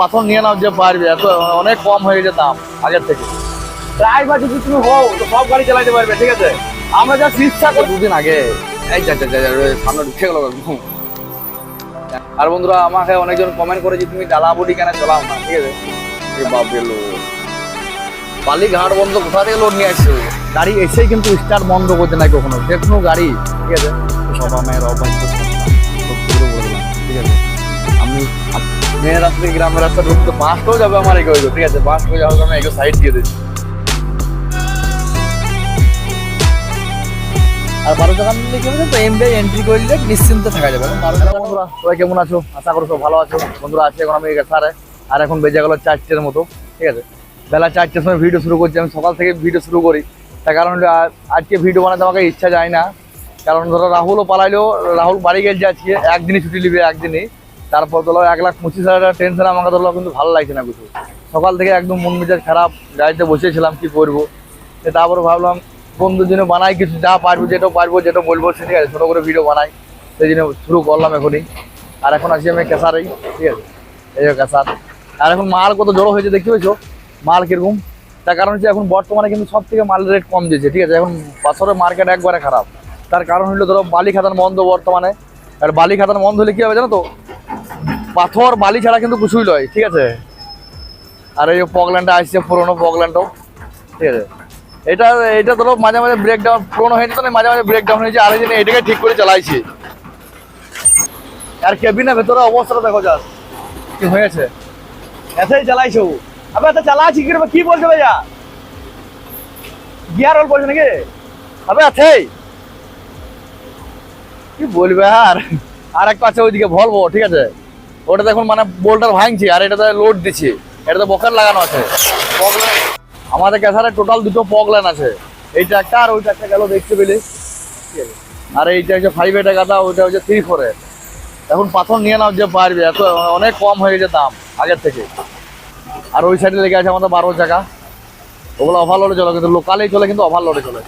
পাথর নিয়ে নাও যে পারবে এত অনেক কম হয়ে গেছে দাম আগের থেকে। ড্রাইভার যদি তুমি হও তো সব গাড়ি চালাতে পারবে ঠিক আছে? আমরা যা ইচ্ছা করি দুদিন আগে এই যা যা যা যা, সামনে ঢুকে গেল। আর বন্ধুরা আমাকে অনেকজন কমেন্ট করেছে তুমি ডালা বডি কেন চালাও না? ঠিক আছে? বাপরে লো বালি ঘাট বন্ধ কোথা থেকে লোড নিয়ে আসছে? গাড়ি এসেই কিন্তু স্টার্ট বন্ধ করতে নাই কখনো যে কোনো গাড়ি ঠিক আছে? সবা মেয়ের অবাধ্য সত্যি করে ঠিক আছে? আমি মেয়ের রাস্তা থেকে গ্রামের রাস্তা ঢুকতে বাসটাও যাবে আমার এগো এগো ঠিক আছে? বাসটাও যাবে আমি এগো সাইড দিয়ে দিচ্ছি আর বারো টাকা নিলে কি হবে? এন্ট্রি করলে নিশ্চিন্তে থাকা যাবে। এখন বারো টাকা বন্ধুরা কেমন আছো? আশা করো সব ভালো আছো। বন্ধুরা আছি এখন আমি সারে আর এখন বেজে গেল চারটের মতো, ঠিক আছে? বেলা চারটের সময় ভিডিও শুরু করছি, আমি সকাল থেকে ভিডিও শুরু করি। তার কারণ আজকে ভিডিও বানাতে আমাকে ইচ্ছা যায় না। কারণ ধরো, রাহুলও পালাইলো, রাহুল বাড়ি গেছে আজকে, একদিনই ছুটি নিবে, একদিনই। তারপর ধরো এক লাখ পঁচিশ হাজার টাকা টেনশন আমাকে ধরো কিন্তু ভালো লাগছে না কিছু। সকাল থেকে একদম মন মেজাজ খারাপ, গাড়িতে বসেছিলাম, কি করব? তারপরে ভাবলাম, বন্ধুর জন্য বানাই কিছু যা পারব, যেটা পারব, যেটা বলব, সে ঠিক আছে, ছোটো করে ভিডিও বানাই। সেই জন্য শুরু করলাম এখনই। আর এখন আছি আমি কেসারেই ঠিক আছে? এই যে কেসার আর এখন মাল কত জড়ো হয়েছে দেখতে পেয়েছ? মাল কীরকম? তার কারণ হচ্ছে এখন বর্তমানে কিন্তু সব থেকে মালের রেট কম দিয়েছে, ঠিক আছে? এখন বছরের মার্কেট একবারে খারাপ। তার কারণ হলো ধরো বালি খাতার বন্ধ বর্তমানে। আর বালি খাতার বন্ধ হলে কী হবে জানো তো? পাথর, বালি ছাড়া কিন্তু কিছুই নয় ঠিক আছে? আর এই পগল্যান্ডটা আসছে, পুরোনো পগল্যান্ডও ঠিক আছে? এটা এটা ধরো মাঝে মাঝে ব্রেক ডাউন পুরোনো হয়েছে তো, মাঝে মাঝে ব্রেক ডাউন হয়েছে, আর জন্য এটাকে ঠিক করে চালাইছি। আর কেবিনের ভেতরে অবস্থাটা দেখো যা কি হয়েছে? এতেই চালাইছে ও। আবে, এত চালাচ্ছি কি কি বলছে ভাইয়া? গিয়ার অল বলছে নাকি? আবে, এতেই? কি বলবে আর? আর একটা আছে ওইদিকে ভলবো ঠিক আছে? ওটা দেখুন মানে বোল্টার ভাঙছে আর এটাতে লোড দিচ্ছে। এটাতে বকার লাগানো আছে। আমাদের ক্যাসারে টোটাল দুটো পগলান আছে। এইটা একটা আর ওইটা একটা গেল দেখতে পেলে। আর এইটা হচ্ছে ফাইভ এটা গাদা ওইটা হচ্ছে থ্রি ফোর এখন পাথর নিয়ে নাও যে পারবে এত অনেক কম হয়ে গেছে দাম আগের থেকে। আর ওই সাইডে লেগে আছে আমাদের বারো চাকা। ওগুলো ওভারলোডে চলে কিন্তু লোকালেই চলে কিন্তু ওভারলোডে চলে।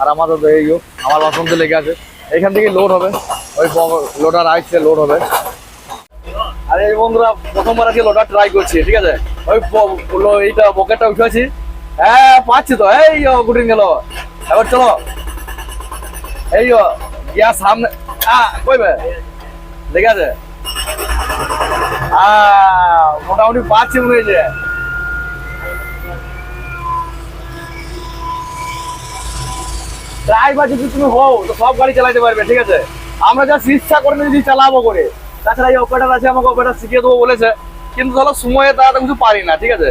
আর আমাদের এই আমার বাসন্তে লেগে আছে। এখান থেকে লোড হবে। ওই লোডার আসছে লোড হবে। আরে এই বন্ধুরা প্রথমবার আজকে লোডার ট্রাই করছি, ঠিক আছে? ওই এইটা বকেটটা উঠেছি। হ্যাঁ পাচ্ছি তো। এই গুটিন গেল। এবার চলো। এই গিয়া সামনে কইবে ঠিক আছে। মোটামুটি পাচ্ছি মনে হয়েছে ড্রাইভার যদি তুমি হও, তো সব গাড়ি চালাতে পারবে, ঠিক আছে? আমরা যা ইচ্ছা করে যদি চালাবো করে। তাছাড়া এই অপারেটার আছে, আমাকে অপারেটার শিখিয়ে দেবো বলেছে। কিন্তু ধরো সময়ে তারা কিছু পারি না, ঠিক আছে?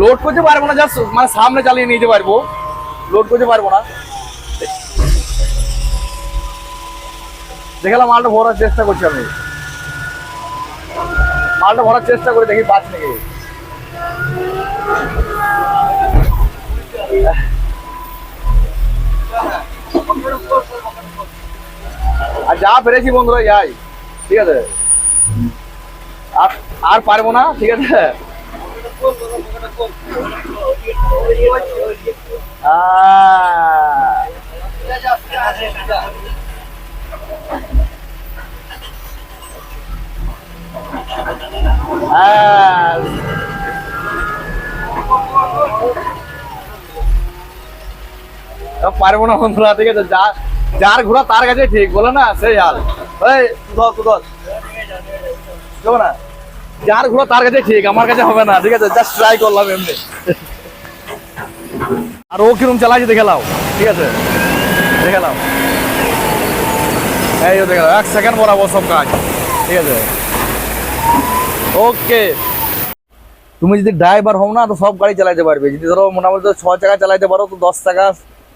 লোড করতে পারব না জাস্ট মানে সামনে চালিয়ে নিতে পারব। লোড করতে পারব না। দেখালাম মালটা ভরার চেষ্টা করছি আমি। মালটা ভরার চেষ্টা করে দেখি পাচ্ছি নাকি। আর যা পেরেছি বন্ধুরা যাই। ঠিক আছে? আর আর পারব না? ঠিক আছে? পারব না বন্ধুরা, ঠিক আছে? যা যার ঘোরা তার কাছে ঠিক, বলে না, সেই হাল। না, যার ঘোরা তার কাছে ঠিক, আমার কাছে হবে না, ঠিক আছে? জাস্ট ট্রাই করলাম এমনি। আর ও কিরম চালাইছে, দেখে লাও ঠিক আছে? দেখে লাও এই দেখে এক সেকেন্ড বরাবর সব কাজ, ঠিক আছে? ওকে তুমি যদি ড্রাইভার হও না, তো সব গাড়ি চালাতে পারবে। যদি ধরো মোটামুটি ছ চাকা চালাইতে পারো, তো দশ টাকা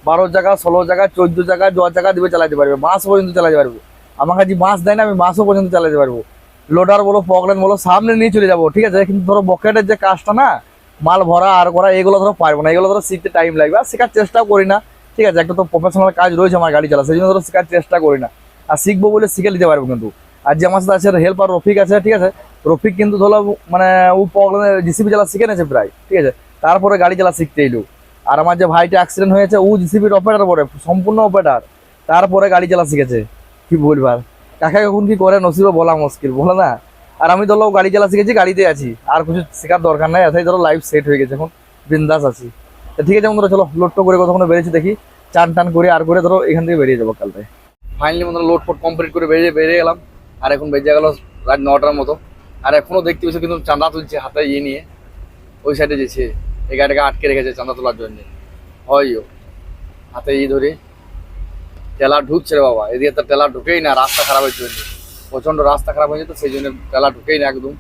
বারো চাকা ষোলো জায়গা, চোদ্দ চাকা দশ চাকা দিবে চালাতে পারবে। বাস পর্যন্ত চালাতে পারব। আমার কাছে মাস দেয় না, আমি মাসও পর্যন্ত চালাতে পারব। লোডার বলো পকলেন বলো, সামনে নিয়ে চলে যাব, ঠিক আছে? কিন্তু ধরো বকেটের যে কাজটা না, মাল ভরা, আর করা, এগুলো ধরো পারব না। এগুলো ধরো শিখতে টাইম লাগবে। আর শেখার চেষ্টাও করি না, ঠিক আছে? একটা তো প্রফেশনাল কাজ রয়েছে আমার গাড়ি চালা সেই জন্য ধরো শেখার চেষ্টা করি না। আর শিখব বলে শিখে নিতে পারব কিন্তু। আর যে আমার সাথে আছে হেল্পার রফিক আছে, ঠিক আছে? রফিক কিন্তু ধরো মানে ও পগলেন জিসিবি চালা শিখে নিয়েছে প্রায়, ঠিক আছে? তারপরে গাড়ি চালা শিখতে এলো। আর আমার যে ভাইটা অ্যাক্সিডেন্ট হয়েছে, ও জিসিবির অপারেটার পরে সম্পূর্ণ অপারেটার তারপরে গাড়ি চালা শিখেছে। কি বলবার কাকা কখন কি করে? নসিবে বলা মুশকিল, বলে না? আর আমি ধরো গাড়ি চালা শিখেছি, গাড়িতে আছি। আর কিছু শেখার দরকার নাই এটাই ধরো লাইফ সেট হয়ে গেছে এখন, বিন্দাস আছি। তো ঠিক আছে বন্ধুরা, চলো লোডটো করে কতক্ষণ বেরিয়েছি দেখি। চান টান করে আর করে ধরো, এখান থেকে বেরিয়ে যাব কালকে। ফাইনালি বন্ধুরা লোড ফোড কমপ্লিট করে বেরিয়ে বেরিয়ে গেলাম আর এখন বেজে গেল রাত নটার মতো। আর এখনও দেখতে পেয়েছি কিন্তু চাঁদা তুলছে হাতে ইয়ে নিয়ে। ওই সাইডে যেছে এই গাড়িটাকে আটকে রেখেছে চাঁদা তোলার জন্য। হয়ও হাতে ই ধরে টেলা ঢুকছে রে বাবা। এদিকে তো টেলা ঢুকেই না, রাস্তা খারাপ হয়েছে জন্য প্রচণ্ড রাস্তা খারাপ হয়েছে তো, সেই জন্য টেলা ঢুকেই না একদম।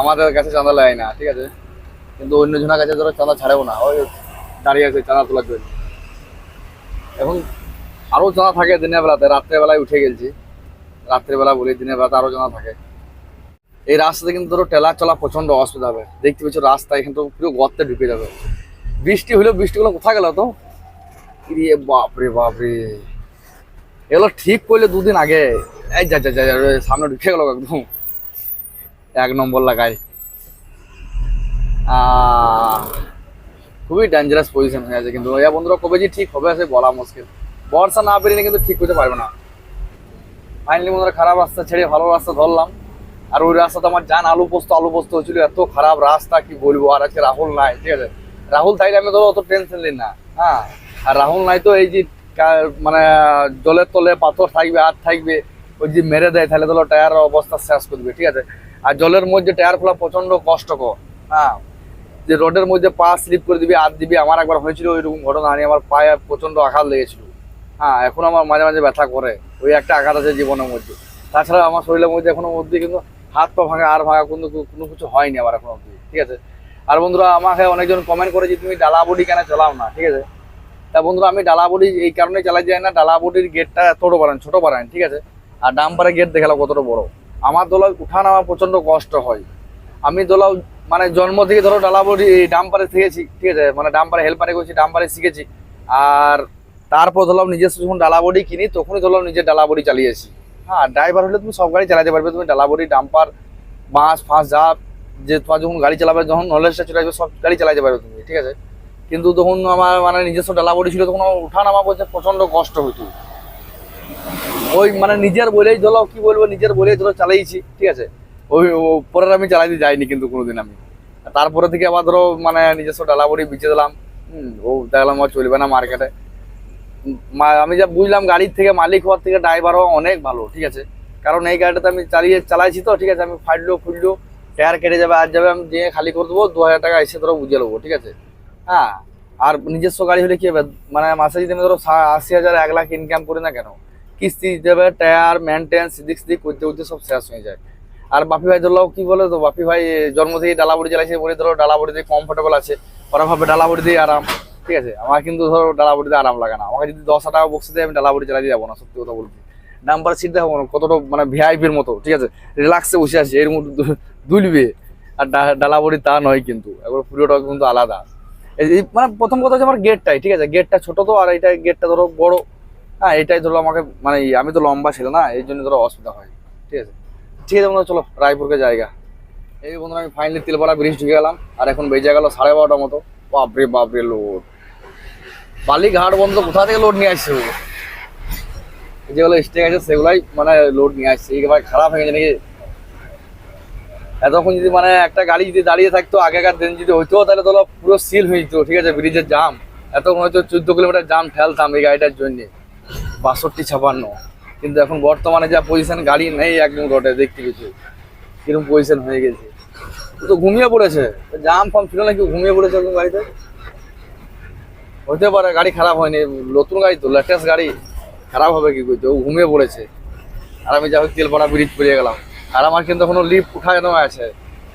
আমাদের কাছে চাঁদা নেয় না, ঠিক আছে? কিন্তু অন্য জনের কাছে ধরো চাঁদা ছাড়েও না। ওই দাঁড়িয়ে আছে চাঁদা তোলার জন্য। এখন আরও চাঁদা থাকে দিনের বেলাতে রাত্রেবেলায় উঠে গেছি রাত্রেবেলা বলি দিনের বেলাতে আরও জানা থাকে। এই রাস্তাতে কিন্তু ধরো টেলা চলা প্রচণ্ড অসুবিধা হবে। দেখতে পাচ্ছ রাস্তা এখানে তো পুরো গর্তে ঢুকে যাবে। বৃষ্টি হলেও বৃষ্টিগুলো কোথায় গেল তো? ইরে বাপরে বাপরে। এগুলো ঠিক করলে দুদিন আগে। এই যা যা যা সামনে ঢুকে গেল একদম। এক নম্বর লাগায়। খুবই ডেঞ্জারাস পজিশন হয়ে আছে কিন্তু। ইয়া বন্ধুরা, কবে যে ঠিক হবে সে বলা মুশকিল। বর্ষা না পেরিয়ে কিন্তু ঠিক করতে পারবে না। ফাইনালি বন্ধুরা, খারাপ রাস্তা ছেড়ে ভালো রাস্তা ধরলাম। আর ওই রাস্তাতে আমার জান আলু পোস্ত আলু পোস্ত হয়েছিল, এত খারাপ রাস্তা, কি বলব? আর আজকে রাহুল নাই, ঠিক আছে? রাহুল থাকলে আমি ধরো অত টেনশন নিই না হ্যাঁ? আর রাহুল নাই তো এই যে মানে জলের তলে পাথর থাকবে, আর থাকবে, ওই যে মেরে দেয়, তাহলে ধরো টায়ার অবস্থা শেষ করবে ঠিক আছে? আর জলের মধ্যে টায়ার খোলা প্রচণ্ড কষ্টকর হ্যাঁ? যে রোডের মধ্যে পা স্লিপ করে দিবি, আর দিবি, আমার একবার হয়েছিল ওইরকম ঘটনা আমি আমার পায়ে প্রচণ্ড আঘাত লেগেছিল হ্যাঁ? এখন আমার মাঝে মাঝে ব্যথা করে, ওই একটা আঘাত আছে জীবনের মধ্যে। তাছাড়া আমার শরীরের মধ্যে এখনও মধ্যে কিন্তু হাত পা ভাঙা, আর ভাঙা কোনো কোনো কিছু হয়নি আমার এখন অব্দি ঠিক আছে? আর বন্ধুরা, আমাকে অনেকজন কমেন্ট করে যে তুমি ডালা বডি কেন চালাও না? ঠিক আছে? তা বন্ধুরা, আমি ডালা বডি এই কারণে চালাই যাই না, ডালা বডির গেটটা ছোট বাড়ান ছোটো বাড়ান ঠিক আছে? আর ডাম্পারের গেট দেখাল কতটা বড়। আমার দোলা উঠা নামা প্রচণ্ড কষ্ট হয়। আমি দোলাও মানে জন্ম থেকে ধরো ডালা বডি ডাম্পারে শিখেছি, ঠিক আছে? মানে ডাম্পারে হেল্পারে করছি ডাম্পারে শিখেছি। আর তারপর ধরলাম নিজস্ব যখন ডালা বডি কিনি, তখনই ধরলাম নিজের ডালা বডি চালিয়েছি। হ্যাঁ ড্রাইভার হলে তুমি সব গাড়ি চালাতে পারবে। তুমি ডালা বডি ডাম্পার বাস ফাঁস যা যে তোমার যখন গাড়ি চালাবে যখন নলেজটা চলে আসবে সব গাড়ি চালাতে পারবে তুমি ঠিক আছে? কিন্তু তখন আমার মানে নিজস্ব ডালা বডি ছিল তখন আমার উঠা নামা বলতে প্রচণ্ড কষ্ট হতো। ওই মানে নিজের বলেই ধরো কি বলব নিজের বলেই ধরো চালাইছি ঠিক আছে? ওই পরের আমি চালাইতে যাইনি কিন্তু কোনোদিন আমি। তারপরে থেকে আবার ধরো মানে নিজস্ব ডালা বডি বিচে দিলাম। হুম, ও দেখলাম আর চলবে না মার্কেটে আমি যা বুঝলাম গাড়ির থেকে, মালিক হওয়ার থেকে ড্রাইভার হওয়া অনেক ভালো, ঠিক আছে? কারণ এই গাড়িটাতে আমি চালিয়ে, চালাইছি তো, ঠিক আছে? আমি ফাটলো ফুটলো টায়ার কেটে যাবে, আর যাবে, আমি দিয়ে খালি করে দেবো, দু হাজার টাকা এসে ধরো বুঝে নেব, ঠিক আছে? হ্যাঁ আর নিজস্ব গাড়ি হলে কি হবে? মানে মাসে যদি আমি ধরো আশি হাজার, এক লাখ ইনকাম করি না কেন? কিস্তি দিতে হবে টায়ার মেনটেন্স সিদিক সিদিক করতে করতে সব শেষ হয়ে যায়। আর বাপি ভাই ধরলো কি বলে তো, বাপি ভাই জন্ম থেকে ডালাবড়ি চালাইছে বলে ধরো ডালাবড়িতে কমফোর্টেবল আছে ওরা ভাবে ডালাবড়ি দিয়ে আরাম। ঠিক আছে? আমার কিন্তু ধরো ডালাবড়িতে আরাম লাগে না। আমাকে যদি দশ টাকা বক্সে দেয় আমি ডালাবড়ি চালাতে যাব না সত্যি কথা বলছি। নাম্বার সিট দেখো না, কতটা মানে ভিআইপির মতো ঠিক আছে? রিল্যাক্সে বসে আছে এর মধ্যে দুলবে। আর ডালাবড়ি তা নয় কিন্তু একবার পুরোটা কিন্তু আলাদা। এই- মানে প্রথম কথা হচ্ছে আমার গেটটাই ঠিক আছে? গেটটা ছোট তো আর এইটা গেটটা ধরো বড়। হ্যাঁ এটাই ধরো আমাকে মানে আমি তো লম্বা ছিল না এই জন্য ধরো অসুবিধা হয় ঠিক আছে? ঠিক আছে বন্ধুরা চলো রায়পুরকে জায়গা। এই বন্ধুরা আমি ফাইনালি তেলপাড়া ব্রিজ ঢুকে গেলাম আর এখন বেজে গেল সাড়ে বারোটার মতো। বাপরে বাপরে লোড বালিঘাট বন্ধ, কোথা থেকে লোড নিয়ে আসছে? যেগুলো স্টেক আছে, সেগুলাই মানে লোড নিয়ে আসছে। একেবারে খারাপ হয়ে গেছে নাকি? এতক্ষণ যদি মানে একটা গাড়ি যদি দাঁড়িয়ে থাকতো, আগেকার দিন যদি হইতো, তাহলে তো পুরো সিল হয়ে যেত, ঠিক আছে? ব্রিজের জাম এতক্ষণ হয়তো চোদ্দ কিলোমিটার জাম ঠেলতাম এই গাড়িটার জন্যে। বাষট্টি, ছাপান্ন। কিন্তু এখন বর্তমানে যা পজিশন গাড়ি নেই একদম রোডে দেখতে কিছু কীরকম পজিশন হয়ে গেছে। তো ঘুমিয়ে পড়েছে। জাম ফাম ছিল নাকি? ঘুমিয়ে পড়েছে একদম গাড়িতে? হতে পারে গাড়ি খারাপ হয়নি, নতুন গাড়ি তো লেটেস্ট গাড়ি খারাপ হবে কি করছে ও ঘুমিয়ে পড়েছে। আর আমি যা হোক তেল তেলপাড়া ব্রিজ পেরিয়ে গেলাম। আর আমার কিন্তু কোনো লিফট উঠানো আছে।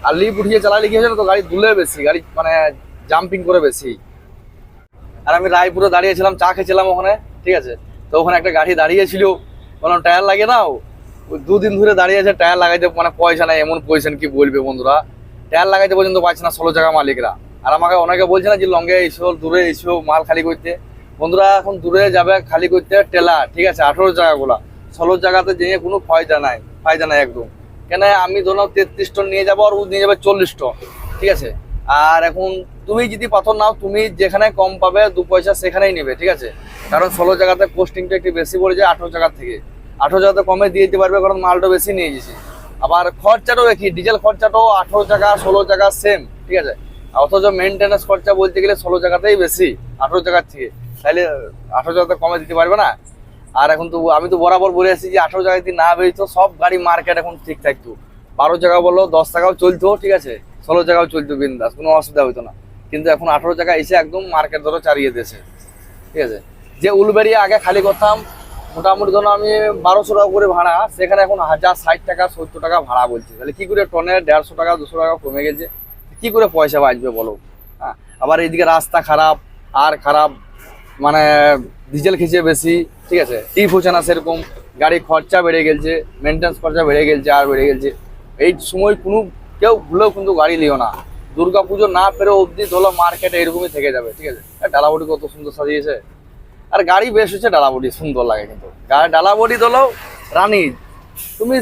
আর লিফট উঠিয়ে চালালে কি হয়েছে না তো, গাড়ি দুলে বেশি, গাড়ি মানে জাম্পিং করে বেশি। আর আমি রায়পুরে দাঁড়িয়েছিলাম, চা খেয়েছিলাম ওখানে, ঠিক আছে? তো ওখানে একটা গাড়ি দাঁড়িয়েছিল, বললাম টায়ার লাগে না দুদিন ধরে দাঁড়িয়ে আছে টায়ার লাগাইতে মানে পয়সা নেই, এমন পয়সা কি বলবে বন্ধুরা? টায়ার লাগাইতে পর্যন্ত পাচ্ছে না ষোলো টাকা মালিকরা। আর আমাকে অনেকে বলছে না যে লঙ্গে এসো, দূরে এসো, মাল খালি করতে। বন্ধুরা, এখন দূরে যাবে খালি করতে টেলা, ঠিক আছে? আঠেরো জায়গাগুলা ষোলো জায়গাতে যেয়ে কোনো ফায়দা নাই ফায়দা নাই একদম। কেন আমি ধরো তেত্রিশ টন নিয়ে যাব আর ও নিয়ে যাবে চল্লিশ টন, ঠিক আছে? আর এখন তুমি যদি পাথর নাও, তুমি যেখানে কম পাবে, দু পয়সা সেখানেই নেবে, ঠিক আছে? কারণ ষোলো জায়গাতে কোস্টিংটা একটু বেশি পড়ে যায় আঠেরো জায়গার থেকে। আঠেরো জায়গাতে কমে দিয়ে দিতে পারবে কারণ মালটা বেশি নিয়ে গেছি। আবার খরচাটাও একই, ডিজেল খরচাটাও আঠেরো জায়গা, ষোলো জায়গা সেম ঠিক আছে? অথচ মেনটেন্যান্স খরচা বলতে গেলে ষোলো জায়গাতেই বেশি, আঠেরো জায়গার থেকে। তাহলে আঠেরো জায়গাতে কমে দিতে পারবে না? আর এখন তো আমি তো বরাবর বলে আসছি যে আঠেরো জায়গায় যদি না বেরিয়েছো সব গাড়ি মার্কেট এখন ঠিক থাকতো। বারো জায়গা বলল, দশ টাকাও চলতো, ঠিক আছে? ষোলো জায়গাও চলতো বিন্দাস, কোনো অসুবিধা হতো না। কিন্তু এখন আঠেরো জায়গা এসে একদম মার্কেট ধরো চারিয়ে দিয়েছে। ঠিক আছে? যে উলবেরিয়া আগে খালি করতাম, মোটামুটি ধরো আমি বারোশো টাকা করে ভাড়া, সেখানে এখন হাজার ষাট টাকা, সত্তর টাকা ভাড়া বলছে। তাহলে কি করে টনে দেড়শো টাকা, দুশো টাকা কমে গেছে? কি করে পয়সা বাঁচবে বলো? হ্যাঁ আবার এইদিকে রাস্তা খারাপ, আর খারাপ মানে ডিজেল খেয়েছে বেশি, ঠিক আছে? টিপ হচ্ছে না সেরকম গাড়ি খরচা বেড়ে গেছে মেনটেন্স খরচা বেড়ে গেছে আর বেড়ে গেছে এই সময় কোনো, কেউ ভুলেও কিন্তু গাড়ি লিও না। দুর্গা পুজো না পেরে অবধি ধরো মার্কেটে এরকমই থেকে যাবে, ঠিক আছে? ডালাবটি কত সুন্দর সাজিয়েছে। আর গাড়ি বেশ হচ্ছে ডালাবটি সুন্দর লাগে কিন্তু। গাড়ি ডালাবটি ধরো রানী, তুমি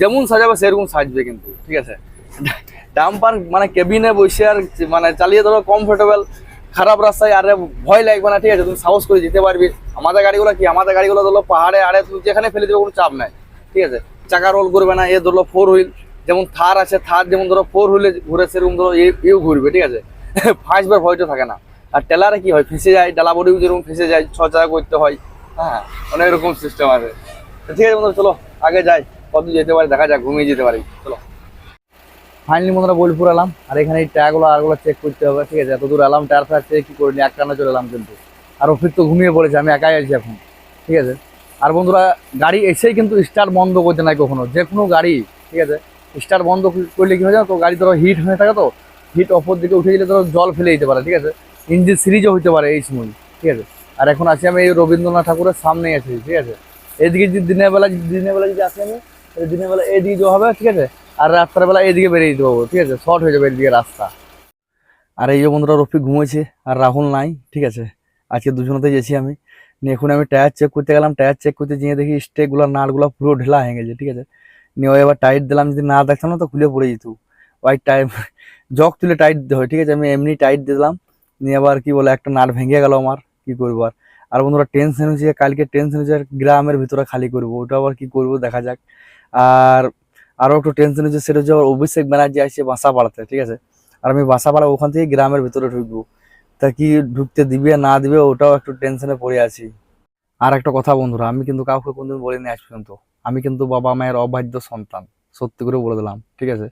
যেমন সাজাবে সেরকম সাজবে কিন্তু, ঠিক আছে? ডাম্পার মানে কেবিনে বসে আর মানে চালিয়ে ধরো কমফোর্টেবল খারাপ রাস্তায়, আর ভয় লাগবে না, ঠিক আছে? তুমি সাহস করে যেতে পারবে। আমাদের গাড়িগুলো কি? আমাদের গাড়িগুলো ধরো পাহাড়ে, আড়ে, তুমি যেখানে ফেলে দেবে কোনো চাপ নাই, ঠিক আছে? চাকা রোল করবে না, এ ধরো ফোর হুইল যেমন থার আছে থার যেমন ধরো ফোর হুইলে ঘুরে সেরকম ধরো এও ঘুরবে, ঠিক আছে? ফার্স্টবার ভয়টা থাকে না। আর টেলারে কি হয়? ফেসে যায়, ডালা বডিও যেরকম ফেসে যায়, ছ করতে হয় হ্যাঁ? অনেক রকম সিস্টেম আছে। ঠিক আছে বন্ধুরা চলো, আগে যাই কত যেতে পারি, দেখা যাক, ঘুমিয়ে যেতে পারি। চলো। ফাইনালি বন্ধুরা বোলপুর এলাম, আর এখানে এই টায়ারগুলো আরগুলো চেক করতে হবে, ঠিক আছে? এত দূর এলাম টায়ার ফায়ার চেক কি করিনি এক টানা চলে এলাম কিন্তু। আর অফিস তো ঘুমিয়ে পড়েছে, আমি একাই আছি এখন, ঠিক আছে? আর বন্ধুরা, গাড়ি এসেই কিন্তু স্টার্ট বন্ধ করতে নাই কখনো, যে কোনো গাড়ি, ঠিক আছে? স্টার্ট বন্ধ করলে কি হয় জানো তো? গাড়ি ধরো হিট হয়ে থাকে তো হিট অপর দিকে উঠে গেলে ধরো জল ফেলে দিতে পারে, ঠিক আছে? ইঞ্জিন সিরিজও হতে পারে এই সময়, ঠিক আছে? আর এখন আছি আমি এই রবীন্দ্রনাথ ঠাকুরের সামনেই আছি, ঠিক আছে? এদিকে যদি দিনের বেলা দিনের বেলা যদি আসি আমি দিনের বেলা এদিকে হবে, ঠিক আছে? আর রাত্রের বেলা এদিকে বেরিয়ে দিতে পারব, ঠিক আছে? শর্ট হয়ে যাবে এদিকে রাস্তা। আর এই যে বন্ধুরা, রফিক ঘুমোচ্ছে আর রাহুল নাই, ঠিক আছে? আজকে দুজনেতে গেছি আমি। নিয়ে এখন আমি টায়ার চেক করতে গেলাম টায়ার চেক করতে যেয়ে দেখি স্টেগুলো নাটগুলো পুরো ঢেলা হয়ে গেছে, ঠিক আছে? নিয়ে এবার টাইট দিলাম, যদি না দেখতাম না তো খুলে পড়ে যেত। ওই টাইম জগ তুলে টাইট দিতে হয়, ঠিক আছে? আমি এমনি টাইট দিলাম। নিয়ে আবার কি বলে, একটা নাট ভেঙে গেল আমার, কি করব আর? আর বন্ধুরা টেনশন হচ্ছে কালকে টেনশন হচ্ছে গ্রামের ভিতরে খালি করব, ওটা আবার কি করব, দেখা যাক। আর আরও একটু টেনশন হচ্ছে সেটা হচ্ছে অভিষেক ব্যানার্জি আসছে বাসা পাড়াতে ঠিক আছে? আর আমি বাসা পাড়া ওখান থেকে গ্রামের ভিতরে ঢুকবো। তা কি ঢুকতে দিবে না দিবে ওটাও একটু টেনশনে পড়ে আছি। আর একটা কথা বন্ধুরা, আমি কিন্তু কাউকে কোনদিন বলিনি আজ পর্যন্ত। আমি কিন্তু বাবা মায়ের অবাধ্য সন্তান, সত্যি করে বলে দিলাম, ঠিক আছে?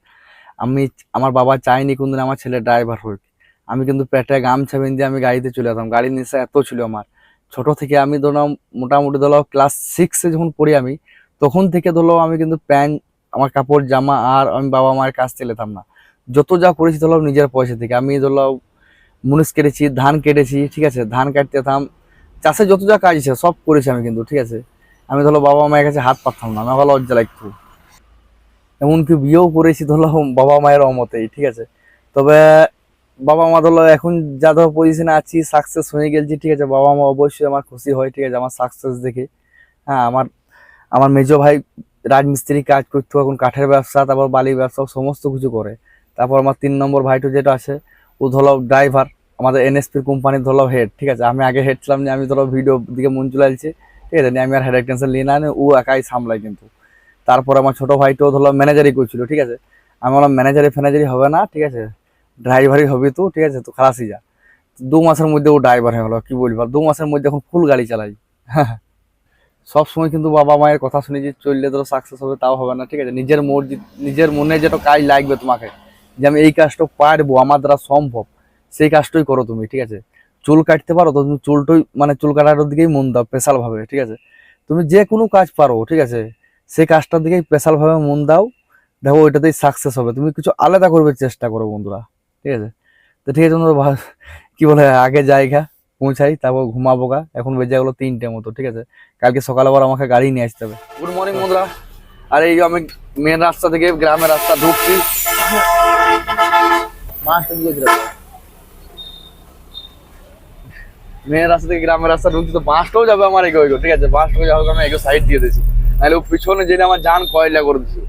আমি, আমার বাবা চাইনি কোনদিন আমার ছেলে ড্রাইভার হোক। আমি কিন্তু পেটে গামছা বেঁধে আমি গাড়িতে চলে যেতাম। গাড়ির নেশা এত ছিল আমার। ছোট থেকে আমি ধরো মোটামুটি ধরো ক্লাস সিক্সে যখন পড়ি আমি, তখন থেকে ধরো আমি কিন্তু প্যান্ট আমার কাপড়, জামা আর আমি বাবা মায়ের কাজ চেলেতাম না। যত যা করেছি ধরো নিজের পয়সা থেকে। আমি ধরো মুনিশ কেটেছি, ধান কেটেছি, ঠিক আছে? ধান কাটতে যেতাম। চাষে যত যা কাজ আছে সব করেছি আমি কিন্তু, ঠিক আছে? আমি ধরো বাবা মায়ের কাছে হাত পাততাম না, আমার লজ্জা লাগতো। এমনকি বিয়েও করেছি ধরো বাবা মায়ের অমতেই, ঠিক আছে? তবে বাবা মা ধরো এখন যা ধরো পজিশনে আছি সাকসেস হয়ে গেছি, ঠিক আছে? বাবা মা অবশ্যই আমার খুশি হয়, ঠিক আছে? আমার সাকসেস দেখে। হ্যাঁ আমার আমার মেজো ভাই রাজমিস্ত্রি কাজ করতো, এখন কাঠের ব্যবসা, তারপর বালির ব্যবসা, সমস্ত কিছু করে। তারপর আমার তিন নম্বর ভাইটো যেটা আছে, ও ধরো ড্রাইভার আমাদের এনএসপির কোম্পানির ধরো হেড ঠিক আছে? আমি আগে হেড ছিলাম যে আমি ধরো ভিডিও দিকে মন চলে আসছে, ঠিক আছে? আমি আর হেডেক টেনশন নিয়ে না ও একাই সামলাই কিন্তু। তারপর আমার ছোট ভাইটো ধরো ম্যানেজারই করছিল, ঠিক আছে? আমি বললাম ম্যানেজারি ফ্যানেজারি হবে না, ঠিক আছে? ড্রাইভারই হবে তো, ঠিক আছে? তো খালাসি যা। দু মাসের মধ্যে ও ড্রাইভার হয়ে গেলো, কি বলব? দু মাসের মধ্যে এখন ফুল গাড়ি চালাই সব সময় কিন্তু বাবা মায়ের কথা শুনে যে চললে ধরো সাকসেস হবে, তাও হবে না, ঠিক আছে? নিজের মর্জি, নিজের মনে যেটা কাজ লাগবে তোমাকে, যে আমি এই কাজটা পারব, আমার দ্বারা সম্ভব, সেই কাজটাই করো তুমি, ঠিক আছে? চুল কাটতে পারো তো তুমি চুলটাই মানে চুল কাটার দিকেই মন দাও স্পেশাল ভাবে ঠিক আছে? তুমি যে কোনো কাজ পারো, ঠিক আছে? সেই কাজটার দিকেই স্পেশাল ভাবে মন দাও, দেখো ওইটাতেই সাকসেস হবে, তুমি কিছু আলাদা করবে চেষ্টা করো বন্ধুরা, ঠিক আছে? তো ঠিক আছে বন্ধুরা, কি বলে, আগে জায়গা। পৌঁছাই, তারপর ঘুমাবো গা। এখন বেজে গেলো তিনটে মতো, ঠিক আছে? কালকে সকালে আবার আমাকে গাড়ি নিয়ে আসতে হবে। গুড মর্নিং বন্ধুরা। আর, এই আমি মেন রাস্তা থেকে গ্রামের রাস্তা ঢুকছি। মেন রাস্তা থেকে গ্রামের রাস্তা ঢুকছি, তো বাসটাও যাবে আমার এগো এগো, ঠিক আছে? বাসটাও যাবে আমি এগো সাইড দিয়ে দিয়েছি। নাহলে ও পিছনে জেনে আমার জান কয়লা করে দিছি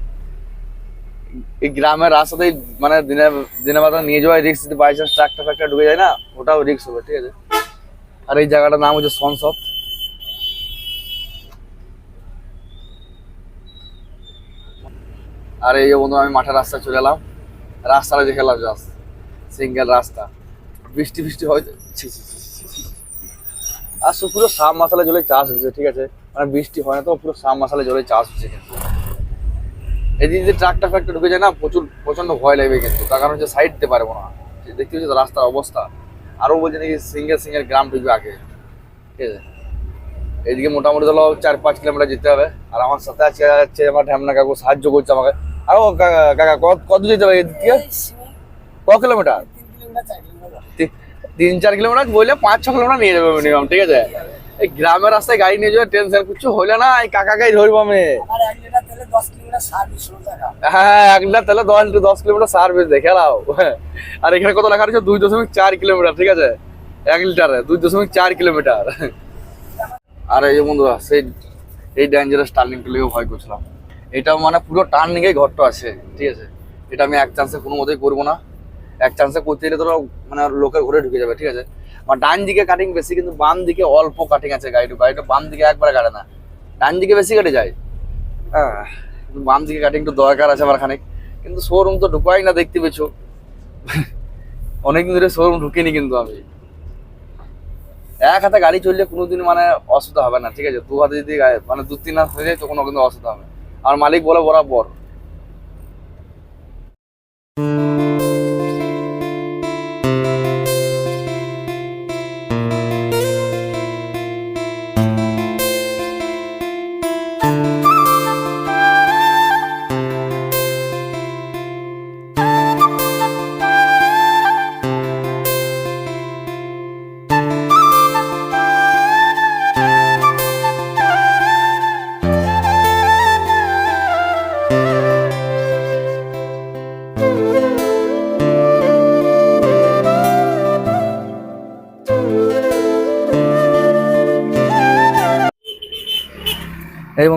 এই গ্রামের রাস্তাতেই মানে দিনে দিনে বাতা নিয়ে যাওয়াই রিক্স যদি বাই চান্স ট্রাক্টর ফ্যাক্টর ঢুকে যায় না, ওটাও রিক্স হবে, ঠিক আছে? আর এই জায়গাটার নাম হচ্ছে সনসপ আর এই বন্ধু, আমি মাঠের রাস্তায় চলে এলাম। রাস্তাটা দেখে এলাম জাস্ট। সিঙ্গেল রাস্তা। বৃষ্টি বৃষ্টি হয় আর ছি আর পুরো সাপ মশালা জলে চাষ হচ্ছে, ঠিক আছে? মানে বৃষ্টি হয় না তো, পুরো সাপ মশালা জলে চাষ হচ্ছে কিন্তু এদিকে যে ট্রাকটা ফ্যাক্টর ঢুকে যায় না, প্রচুর প্রচণ্ড ভয় লাগবে কিন্তু। তার কারণ হচ্ছে সাইড দিতে পারব না। দেখতে হচ্ছে রাস্তার অবস্থা? আরও বলছে নাকি সিঙ্গেল সিঙ্গেল গ্রাম ঢুকবে আগে। ঠিক আছে? এদিকে মোটামুটি ধরো চার পাঁচ কিলোমিটার যেতে হবে। আর আমার সাথে আছে আছে আমার ঢ্যামনা কাকু, সাহায্য করছে আমাকে। আর কাকা কত- যেতে হবে এদিক ক কিলোমিটার? তিন চার কিলোমিটার বললে পাঁচ, ছ কিলোমিটার নিয়ে যাবে মিনিমাম ঠিক আছে? এই গ্রামের রাস্তায় গাড়ি নিয়ে যাবে টেনশন কিছু হইলে না, এই কাকাকেই ধরবো আমি। হ্যাঁ এক তাহলে দশ দশ কিলোমিটার দেখে নাও আর এখানে কত লেখা রয়েছে দুই দশমিক চার কিলোমিটার, ঠিক আছে? এক দুই দশমিক চার কিলোমিটার। বন্ধুরা, সেই, এই ভয় করছিলাম। এটা মানে পুরো ঘরটা আছে, ঠিক আছে? এটা আমি এক চান্সে কোনো মতেই করব না। এক চান্সে করতে গেলে মানে লোকের ঘরে ঢুকে যাবে, ঠিক আছে? আমার ডান দিকে কাটিং বেশি, কিন্তু বাম দিকে অল্প কাটিং আছে গাড়িটা গাড়িটা বাম দিকে একবারে কাটে না। ডান দিকে বেশি কাটে যায়। হ্যাঁ। বাম দিকে কাটিং একটু দরকার আছে আমার খানিক। কিন্তু শোরুম তো ঢুকাই না দেখতে পেছো অনেকদিন ধরে শোরুম ঢুকিনি কিন্তু আমি। এক হাতে গাড়ি চললে কোনোদিন মানে অসুবিধা হবে না, ঠিক আছে? দু হাতে যদি মানে দু তিন হাত হয়ে যায় তখন কিন্তু অসুবিধা হবে। আর মালিক বলে বরাবর।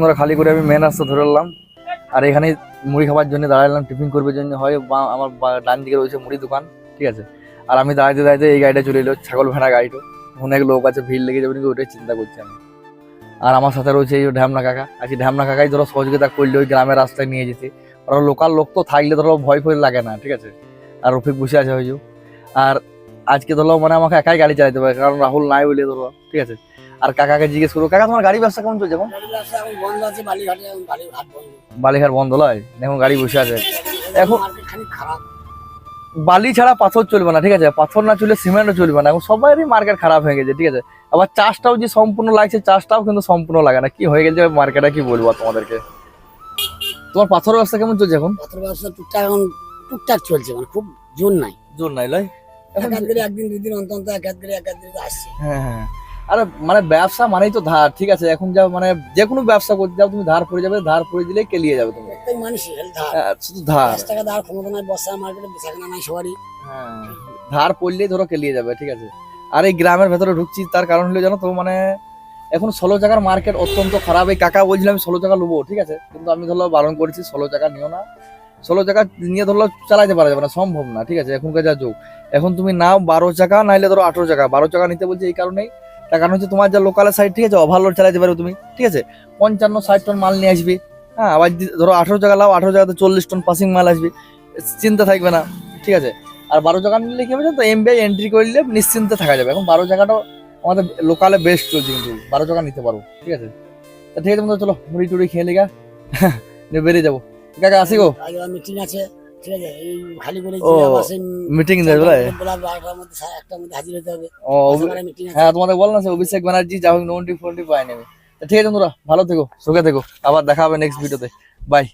বন্ধুরা, খালি করে আমি মেন রাস্তা ধরে এলাম। আর এখানে মুড়ি খাবার জন্য দাঁড়ালাম টিফিন করবে জন্য। হয় বা- আমার ডান দিকে রয়েছে মুড়ি দোকান, ঠিক আছে? আর আমি দাঁড়াইতে দাঁড়াইতে এই গাড়িটা চলে এলো, ছাগল ভেড়া গাড়িটা। অনেক লোক আছে, ভিড় লেগে যাবে নাকি, ওটাই চিন্তা করছি আমি। আর আমার সাথে রয়েছে এই ঢ্যামনা কাকা। আজকে ঢ্যামনা কাকাই ধরো সহযোগিতা করলে ওই গ্রামের রাস্তায় নিয়ে যেতে। আর লোকাল লোক তো থাকলে ধরো ভয় ফয় লাগে না, ঠিক আছে? আর রফিক বসে আছে হয়তো। আর আজকে ধরো মানে আমাকে একাই গাড়ি চালাতে হবে, কারণ রাহুল নাই বলে ধরো, ঠিক আছে? আর কাকাকে জিজ্ঞেস করব কাকা তোমার গাড়ি ব্যবসা কেমন চলছে বালিঘাটে বন্ধ। নয়? এখন গাড়ি বসে আছে। এখন- বালি ছাড়া পাথর চলবে না ঠিক আছে? পাথর না চলে সিমেন্টও চলবে না। এখন সবারই মার্কেট খারাপ হয়ে গেছে ঠিক আছে? আবার চাষটাও যে সম্পূর্ণ লাগছে চাষটাও কিন্তু সম্পূর্ণ লাগে না। কি হয়ে গেছে মার্কেটে কি বলব তোমাদেরকে? তোমার পাথর ব্যবসা কেমন চলছে এখন? পাথর ব্যবসা টুকটাক এখন টুকটাক চলছে মানে খুব জোর নাই। জোর নাই লাই এক হাত করে একদিন দুই দিন অন্তর অন্তর এক হাত করে এক হাত করে আসছে। হ্যাঁ হ্যাঁ। আরে মানে ব্যবসা মানেই তো ধার ঠিক আছে? এখন যা মানে যে কোনো ব্যবসা করতে যাও তুমি ধার পড়ে যাবে ধার পড়ে দিলে কেলিয়ে যাবে তুমি। হ্যাঁ, শুধু ধার। টাকা ধার ক্ষমতা নাই বর্ষা মার্কেটে বেচা কেনা নাই সবারই। হ্যাঁ ধার পড়লেই ধরো কেলিয়ে যাবে ঠিক আছে? আর এই গ্রামের ভেতরে ঢুকছি তার কারণ হলো জানো তো মানে এখন ষোলো টাকার মার্কেট অত্যন্ত খারাপ। এই কাকা বলছিলাম ষোলো টাকা নেব ঠিক আছে? কিন্তু আমি ধরো বারণ করেছি ষোলো টাকা নিও না। ষোলো টাকা নিয়ে ধরো চালাইতে পারা যাবে না সম্ভব না ঠিক আছে? এখনকার যা যুগ। এখন তুমি নাও বারো টাকা নাইলে ধরো আঠেরো টাকা বারো টাকা নিতে বলছি এই কারণেই তার কারণ হচ্ছে তোমার যা লোকালের সাইড ঠিক আছে? ওভারলোড চালাতে পারো তুমি, ঠিক আছে? পঞ্চান্ন, ষাট টন মাল নিয়ে আসবে হ্যাঁ? আবার ধরো আঠেরো জায়গা লাও আঠেরো টাকাতে চল্লিশ টন পাসিং মাল আসবে, চিন্তা থাকবে না, ঠিক আছে? আর বারো জায়গা নিলে কি হবে তো এমবিআই এন্ট্রি করলে নিশ্চিন্তে থাকা যাবে। এখন বারো জায়গাটাও আমাদের লোকালে বেস্ট চলছে কিন্তু, বারো জায়গা নিতে পারব ঠিক আছে? তা ঠিক আছে চলো মুড়ি টুড়ি খেয়ে লিগা নিয়ে বেরিয়ে যাব। কাকা আসি গো। আছে। ঠিক আছে এই খালি করে যে আবার মিটিং দেবে বলে বলা বারোটার মধ্যে একটার মধ্যে হাজির হতে হবে। ও মিটিং হ্যাঁ তোমাদের বল না সে অভিষেক ব্যানার্জি যা হোক নোটি ফোনটি পাই নেবে। ঠিক আছে বন্ধুরা ভালো থেকো সুখে থেকো। আবার দেখা হবে নেক্সট ভিডিওতে বাই